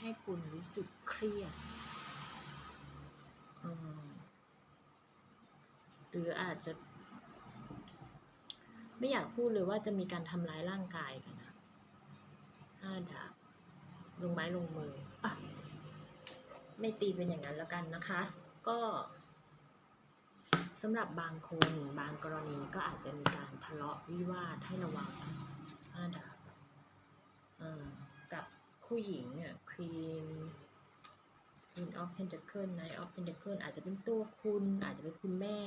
ให้คุณรู้สึกเครียดหรืออาจจะ ไม่อยากพูดเลยว่าจะมีการทำร้ายร่างกายกันนะห้าดาบลงไม้ลงมืออไม่ตีเป็นอย่างนั้นแล้วกันนะคะ ก็สำหรับบางคนบางกรณีก็อาจจะมีการทะเลาะวิวาทให้ระวังห้าดับ ผู้หญิงเนี่ยควีน Queen of Pentacle Knight of Pentacle อาจจะเป็นตัวคุณ อาจจะเป็นคุณแม่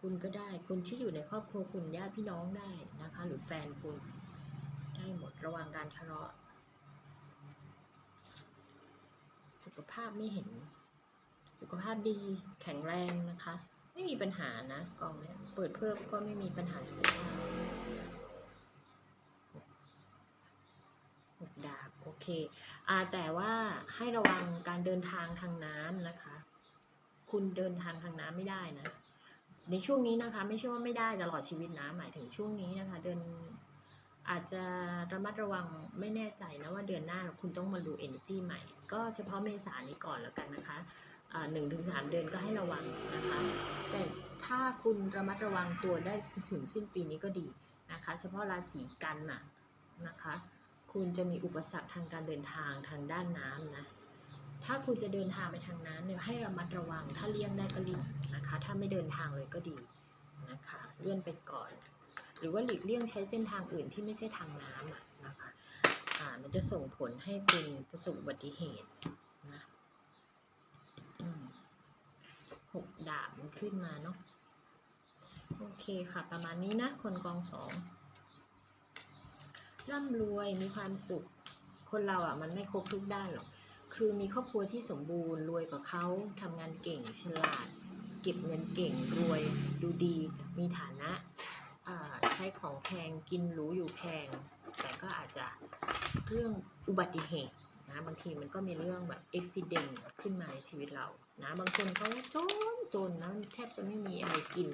คุณก็ได้คนที่อยู่ในครอบครัวคุณญาติพี่น้องได้นะคะ หรือแฟนคุณ ได้หมดระวังการทะเลาะ สุขภาพไม่เห็น สุขภาพดีแข็งแรงนะคะ ไม่มีปัญหานะกองเนี้ยเปิดเพิ่มก็ไม่มีปัญหาสุขภาพหกดาบโอ เคอ่าแต่ว่าให้ระวังการเดินทางทางน้ำนะคะ คุณเดินทางทางน้ำไม่ได้นะ ในช่วงนี้นะคะ ไม่ใช่ว่าไม่ได้ตลอดชีวิตนะหมายถึงช่วงนี้นะคะ เดินอาจจะระมัดระวังไม่แน่ใจนะว่าเดือนหน้าคุณต้องมาดู energy ใหม่ ก็เฉพาะเมษานี้ก่อนแล้วกันนะคะหนึ่งถึงสามเดือนก็ให้ระวังนะคะ แต่ถ้าคุณระมัดระวังตัวได้ถึงสิ้นปีนี้ก็ดีนะคะ เฉพาะราศีกันน่ะนะคะ คุณจะมีอุปสรรคทางการเดินทางทางด้านน้ำนะ ถ้าคุณจะเดินทางไปทางน้ำเนี่ยให้ระมัดระวัง ถ้าเลี่ยงได้ก็เลี่ยงนะคะ ถ้าไม่เดินทางเลยก็ดีนะคะ เลื่อนไปก่อน หรือว่าหลีกเลี่ยงใช้เส้นทางอื่นที่ไม่ใช่ทางน้ำอะนะคะอ่ามันจะส่งผลให้คุณประสบอุบัติเหตุนะอืมหกดาบมันขึ้นมาเนาะ โอเคค่ะ ประมาณนี้นะ คนกองสอง ร่ำรวยมีความสุข คนเราอะมันไม่ครบทุกด้านหรอก คือมีครอบครัวที่สมบูรณ์รวยกว่าเขาทำงานเก่งฉลาด เก็บเงินเก่งรวยดูดี มีฐานะอ่าใช้ของแพงกินหรูอยู่แพง แต่ก็อาจจะเรื่องอุบัติเหตุนะบางทีมันก็มีเรื่องแบบอุบิเหตุขึ้นมาในชีวิตเรานะบางคนเขาจนจนนะแทบจะไม่มีอะไรกิน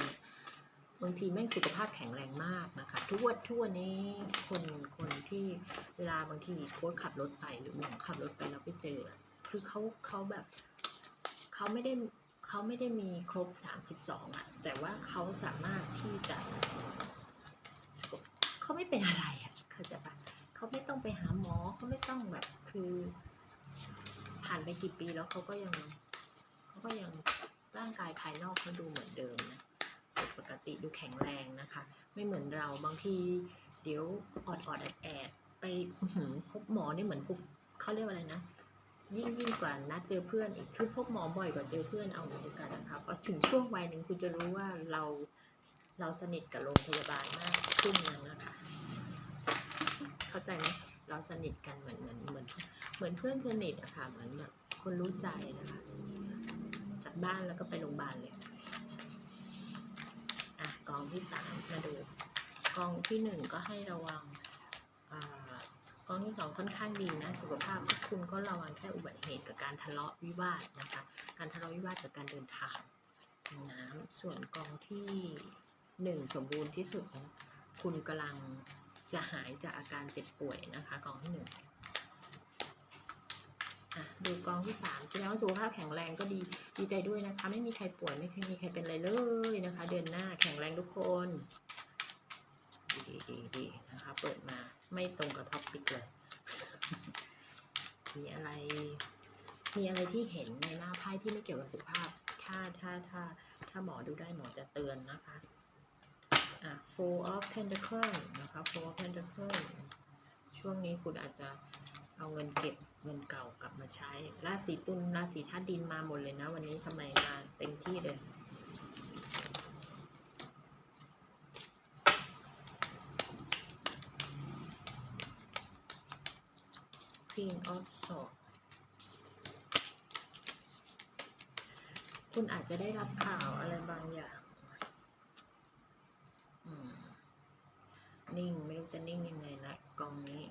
บางทีแม่งสุขภาพแข็งแรงมากนะคะทุกวันทุกวันนี้คนคนที่เวลาบางทีโค้ชขับรถไปหรือหมอขับรถไปแล้วไปเจอ คือเขาเขาแบบเขาไม่ได้เขาไม่ได้มีครบ 32อะแต่ว่าเขาสามารถที่จะเขาไม่เป็นอะไรอะเข้าใจปะเขาไม่ต้องไปหาหมอเขาไม่ต้องแบบคือ ผ่านไปกี่ปีแล้วเขาก็ยังเขาก็ยังร่างกายภายนอกเขาดูเหมือนเดิมนะ ปกติดูแข็งแรงนะคะ ไม่เหมือนเราบางทีเดี๋ยวออดออดแอดแอดไปพบหมอนี่เหมือนพบเขาเรียกว่าอะไรนะยิ่งยิ่งกว่านัดเจอเพื่อนอีกคือพบหมอบ่อยกว่าเจอเพื่อนเอาอย่างนี้กันนะคะเพราะถึงช่วงวัยหนึ่งคุณจะรู้ว่าเราเราสนิทกับโรงพยาบาลมากขึ้นแล้วนะคะ เข้าใจไหมเราสนิทกันเหมือนเหมือนเหมือนเหมือนเพื่อนสนิทอะค่ะเหมือนแบบคนรู้ใจนะคะจากบ้านแล้วก็ไปโรงพยาบาลเลย กองที่สามมาดู กองที่หนึ่งก็ให้ระวังอกองที่สองค่อนข้างดีนะสุขภาพคุณก็ระวังแค่อุบัติเหตุกับการทะเลาะวิวาทนะคะการทะเลาะวิวาทกับการเดินทางทางน้ำส่วนกองที่หนึ่งสมบูรณ์ที่สุดนะคุณกำลังจะหายจากอาการเจ็บป่วยนะคะกองที่หนึ่ง ดูกองที่สามแสดงว่าสุขภาพแข็งแรงก็ดีดีใจด้วยนะคะ ไม่มีใครป่วยไม่เคยมีใครเป็นอะไรเลยนะคะ เดือนหน้าแข็งแรงทุกคนดีดีดีนะคะ เปิดมาไม่ตรงกับท็อปปิกเลย มีอะไร มีอะไรที่เห็นในหน้าไพ่ที่ไม่เกี่ยวกับสุขภาพ ถ้าถ้าถ้าถ้าหมอดูได้หมอจะเตือนนะคะอะ four of pentacle นะคะ four of pentacle ช่วงนี้คุณอาจจะ เอาเงินเก็บเงินเก่ากลับมาใช้ ราศีตุลราศีธาตุดินมาหมดเลยนะ วันนี้ทำไมมาเต็มที่เลย Queen of Swords คุณอาจจะได้รับข่าวอะไรบางอย่างนิ่ง ไม่รู้จะนิ่งยังไงละกองนี้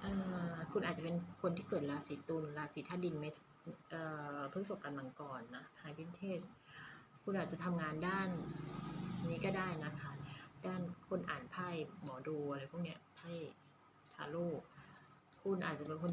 เอ่อ คุณอาจจะเป็นคนที่เกิดราศีตุลราศีธาตุดินไม่เอ่อพฤษภกันมังกรนะไฮพิเทสคุณอาจจะทำงานด้านนี้ก็ได้นะคะ ด้านคนอ่านไพ่หมอดูอะไรพวกเนี้ยไพ่ทาโร่คุณอาจจะเป็นคน